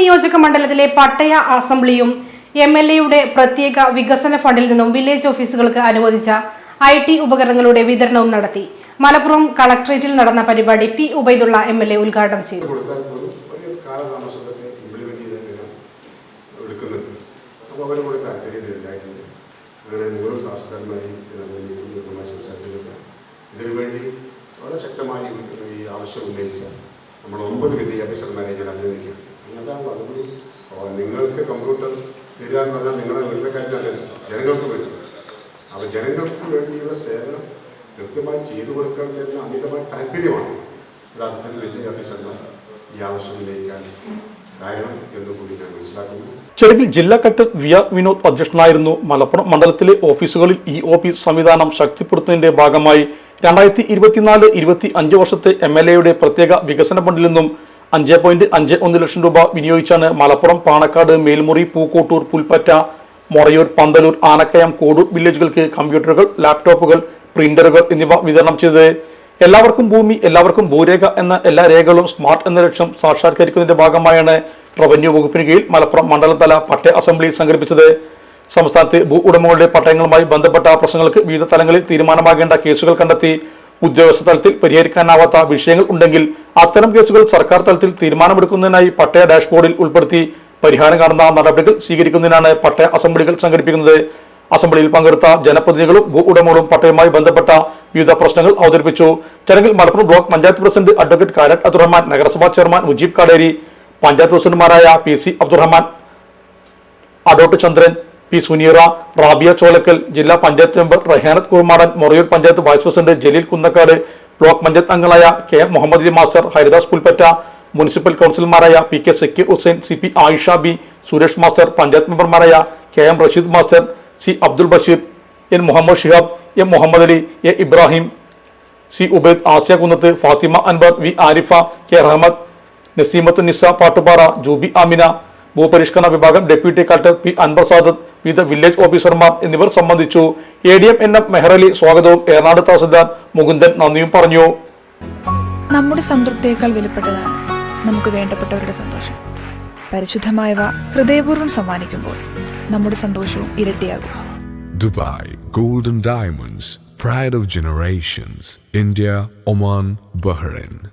നിയോജക മണ്ഡലത്തിലെ പട്ടയ അസംബ്ലിയും M L എയുടെ പ്രത്യേക വികസന ഫണ്ടിൽ നിന്നും വില്ലേജ് ഓഫീസുകൾക്ക് അനുവദിച്ച ഐ ടി ഉപകരണങ്ങളുടെ വിതരണവും നടത്തി. മലപ്പുറം കളക്ട്രേറ്റിൽ നടന്ന പരിപാടി P Ubaidulla M L A ഉദ്ഘാടനം ചെയ്തു. ഇതിനുവേണ്ടി വളരെ ശക്തമായി ഈ ആവശ്യം ഉന്നയിച്ച നമ്മൾ ഒമ്പത് വിദ്യാഭ്യാസ മാനേജർ അഭിനന്ദിക്കുകയാണ്. നിങ്ങൾക്ക് കമ്പ്യൂട്ടർ തരിക എന്ന് പറഞ്ഞാൽ നിങ്ങളെ വീട്ടിലെ ജനങ്ങൾക്ക് വേണ്ടി. അപ്പോൾ ജനങ്ങൾക്ക് വേണ്ടിയുള്ള സേവനം കൃത്യമായി ചെയ്തു കൊടുക്കണം എന്ന അമിതമായ താല്പര്യമാണ്. യഥാർത്ഥത്തിൽ വലിയ ഓഫീസർമാർ ഈ ആവശ്യത്തിലേക്കാൻ കാരണം എന്ന് കൂടി ഞാൻ മനസ്സിലാക്കുന്നു. ചെറുകിൽ ജില്ലാ കളക്ടർ വി ആർ വിനോദ് അധ്യക്ഷനായിരുന്നു മലപ്പുറം മണ്ഡലത്തിലെ ഓഫീസുകളിൽ ഇ ഒ പി സംവിധാനം ശക്തിപ്പെടുത്തുന്നതിന്റെ ഭാഗമായി രണ്ടായിരത്തി ഇരുപത്തിനാല് ഇരുപത്തി അഞ്ച് വർഷത്തെ എം എൽ എയുടെ പ്രത്യേക വികസന ഫണ്ടിൽ നിന്നും അഞ്ച് പോയിന്റ് അഞ്ച് ഒന്ന് ലക്ഷം രൂപ വിനിയോഗിച്ചാണ് മലപ്പുറം പാണക്കാട് മേൽമുറി പൂക്കോട്ടൂർ പുൽപ്പറ്റ മൊറയൂർ പന്തലൂർ ആനക്കയം കോടൂർ വില്ലേജുകൾക്ക് കമ്പ്യൂട്ടറുകൾ ലാപ്ടോപ്പുകൾ പ്രിന്ററുകൾ എന്നിവ വിതരണം ചെയ്തത്. എല്ലാവർക്കും ഭൂമി എല്ലാവർക്കും ഭൂരേഖ എന്ന എല്ലാ രേഖകളും സ്മാർട്ട് എന്ന ലക്ഷ്യം സാക്ഷാത്കരിക്കുന്നതിന്റെ ഭാഗമായാണ് റവന്യൂ വകുപ്പിന് കീഴിൽ മലപ്പുറം മണ്ഡലതല പട്ടയ അസംബ്ലി സംഘടിപ്പിച്ചത്. സംസ്ഥാനത്തെ ഭൂ ഉടമകളുടെ പട്ടയങ്ങളുമായി ബന്ധപ്പെട്ട പ്രശ്നങ്ങൾക്ക് വിവിധ തലങ്ങളിൽ തീരുമാനമാകേണ്ട കേസുകൾ കണ്ടെത്തി ഉദ്യോഗസ്ഥ തലത്തിൽ പരിഹരിക്കാനാവാത്ത വിഷയങ്ങൾ ഉണ്ടെങ്കിൽ അത്തരം കേസുകൾ സർക്കാർ തലത്തിൽ തീരുമാനമെടുക്കുന്നതിനായി പട്ടയ ഡാഷ്ബോർഡിൽ ഉൾപ്പെടുത്തി പരിഹാരം കാണുന്ന നടപടികൾ സ്വീകരിക്കുന്നതിനാണ് പട്ടയ അസംബ്ലികൾ സംഘടിപ്പിക്കുന്നത്. അസംബ്ലിയിൽ പങ്കെടുത്ത ജനപ്രതിനിധികളും ഭൂ ഉടമകളും പട്ടയവുമായി ബന്ധപ്പെട്ട വിവിധ പ്രശ്നങ്ങൾ അവതരിപ്പിച്ചു. ചടങ്ങിൽ Malappuram block panchayat president advocate Karat Abdurahman നഗരസഭാ ചെയർമാൻ മുജീബ് കാടേരി പഞ്ചായത്ത് പ്രസിഡന്റുമാരായ P C Abdurahman അഡോട്ട് Chandran P Suneera Rabiya Cholakkal ജില്ലാ panchayat member Rehanath Kumaran Morayur panchayat vice president Jaleel Kunnakkad block panchayat അംഗങ്ങളായ K Muhammed Ali master Haridas Pulpatta municipal കൗൺസിലർമാരായ P K Sakkir Hussain C P Ayisha B Suresh master panchayat മെമ്പർമാരായ K M Rasheed master C Abdul Basheer N Muhammed Shihab M Muhammed Ali A Ibrahim C Ubaid Asiya Kunnath Fathima Anwar V Arifa K Rahmath Naseemath Nisa Pattuppara Juby Amina ഭൂപരിഷ്കരണ വിഭാഗം deputy collector P Anwar Sadath വിവിധ village ഓഫീസർമാർ എന്നിവർ സംബന്ധിച്ചു. A D M N M Meharali സ്വാഗതവും ഏറനാട് തഹസിൽദാർ മുകുന്ദൻ നന്ദിയും പറഞ്ഞു. നമ്മുടെ സംതൃപ്തിയേക്കാൾ വിലപ്പെട്ടതാണ് നമുക്ക് വേണ്ടപ്പെട്ടവരുടെ സന്തോഷം. പരിശുദ്ധമായവ ഹൃദയപൂർവം സമ്മാനിക്കുമ്പോൾ നമ്മുടെ സന്തോഷവും ഇരട്ടിയാകും. Dubai golden diamonds pride of generations India Oman Bahrain.